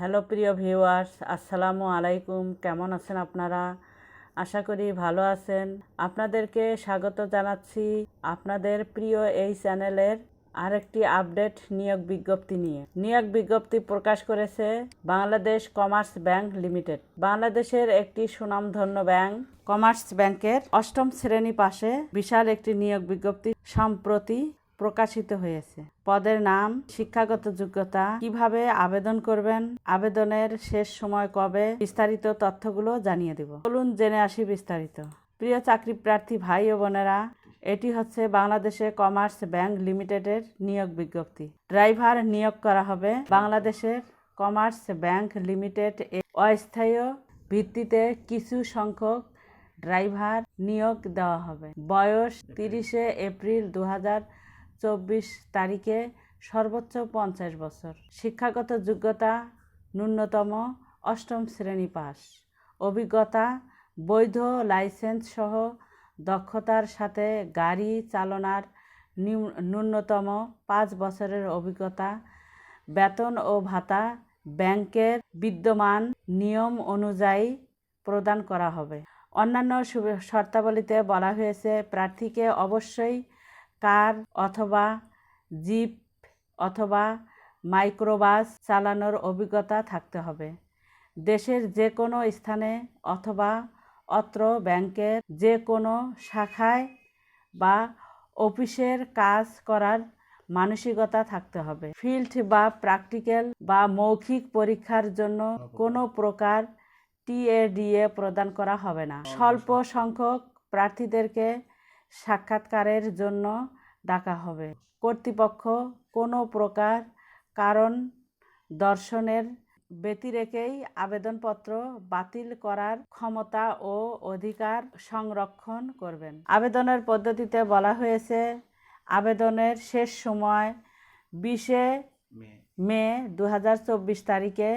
Hello প্রিয় viewers, আসসালামু আলাইকুম। কেমন আছেন আপনারা? আশা করি ভালো আছেন। আপনাদেরকে স্বাগত জানাচ্ছি আপনাদের প্রিয় এই চ্যানেলের আরেকটি আপডেট নিয়োগ বিজ্ঞপ্তি নিয়ে। নিয়োগ বিজ্ঞপ্তি প্রকাশ করেছে বাংলাদেশ কমার্স ব্যাংক লিমিটেড। বাংলাদেশের একটি সুনামধন্য ব্যাংক কমার্স ব্যাংকের অষ্টম শ্রেণি পাশে বিশাল একটি নিয়োগ বিজ্ঞপ্তি সম্প্রতি প্রকাশিত হয়েছে। পদের নাম, শিক্ষাগত যোগ্যতা, কীভাবে আবেদন করবেন, আবেদনের শেষ সময় কবে, বিস্তারিত তথ্যগুলো জানিয়ে দেব। চলুন জেনে আসি বিস্তারিত। প্রিয় চাকরি প্রার্থী ভাই ও বোনেরা, এটি হচ্ছে বাংলাদেশে কমার্স ব্যাংক লিমিটেডের নিয়োগ বিজ্ঞপ্তি। ড্রাইভার নিয়োগ করা হবে বাংলাদেশের কমার্স ব্যাংক লিমিটেড এ। অস্থায়ী ভিত্তিতে কিছু সংখ্যক ড্রাইভার নিয়োগ দেওয়া হবে। বয়স তিরিশে এপ্রিল দু হাজার চব্বিশ তারিখে সর্বোচ্চ পঞ্চাশ বছর। শিক্ষাগত যোগ্যতা ন্যূনতম অষ্টম শ্রেণি পাস অভিজ্ঞতা, বৈধ লাইসেন্স সহ দক্ষতার সাথে গাড়ি চালনার ন্যূনতম পাঁচ বছরের অভিজ্ঞতা, বেতন ও ভাতা ব্যাংকের বিদ্যমান নিয়ম অনুযায়ী প্রদান করা হবে। অন্যান্য শর্তাবলীতে বলা হয়েছে, প্রার্থীকে অবশ্যই কার অথবা জিপ অথবা মাইক্রোবাস চালানোর অভিজ্ঞতা থাকতে হবে। দেশের যে কোনো স্থানে অথবা অত্র ব্যাংকের যে কোনো শাখায় বা অফিসের কাজ করার মানসিকতা থাকতে হবে। ফিল্ড বা প্র্যাকটিক্যাল বা মৌখিক পরীক্ষার জন্য কোনো প্রকার টিএডিএ প্রদান করা হবে না। স্বল্প সংখ্যক প্রার্থীদেরকে সাক্ষাৎকারের জন্য ডাকা হবে। কর্তৃপক্ষ কোনো প্রকার কারণ দর্শনের ব্যতিরেকেই আবেদনপত্র বাতিল করার ক্ষমতা ও অধিকার সংরক্ষণ করবেন। আবেদনের পদ্ধতিতে বলা হয়েছে আবেদনের শেষ সময় বিশে মে। দু হাজার চব্বিশ তারিখে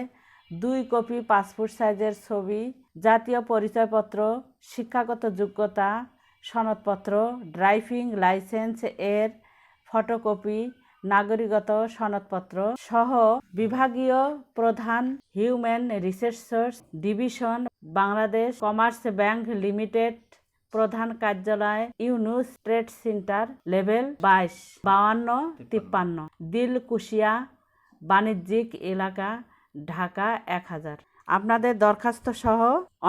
দুই কপি পাসপোর্ট সাইজের ছবি জাতীয় পরিচয়পত্র শিক্ষাগত যোগ্যতা সনদপত্র, ড্রাইভিং লাইসেন্স এর ফটোকপি নাগরিকত সনদপত্র সহ বিভাগীয় প্রধান human resource division, Bangladesh commerce bank limited প্রধান কার্যালয়, ইউনুস ট্রেড সেন্টার, লেভেল বাইশ বাউান্ন তিপ্পান্ন, দিলকুশিয়া, বাণিজ্যিক এলাকা, ঢাকা এক হাজার। আপনাদের দরখাস্ত সহ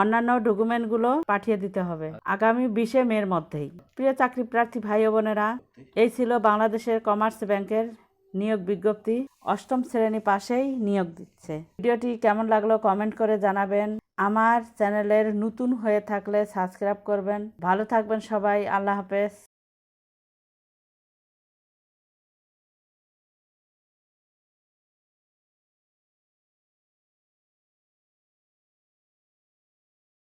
অন্যান্য ডকুমেন্টগুলো পাঠিয়ে দিতে হবে। আগামী বিশে মের মধ্যেই। প্রিয় চাকরি প্রার্থী ভাই বোনেরা, এই ছিল বাংলাদেশের কমার্স ব্যাংকের নিয়োগ বিজ্ঞপ্তি। অষ্টম শ্রেণি পাশেই নিয়োগ দিচ্ছে। ভিডিওটি কেমন লাগল কমেন্ট করে জানাবেন। আমার চ্যানেলের নতুন হয়ে থাকলে সাবস্ক্রাইব করবেন। ভালো থাকবেন সবাই। আল্লাহ হাফেজ।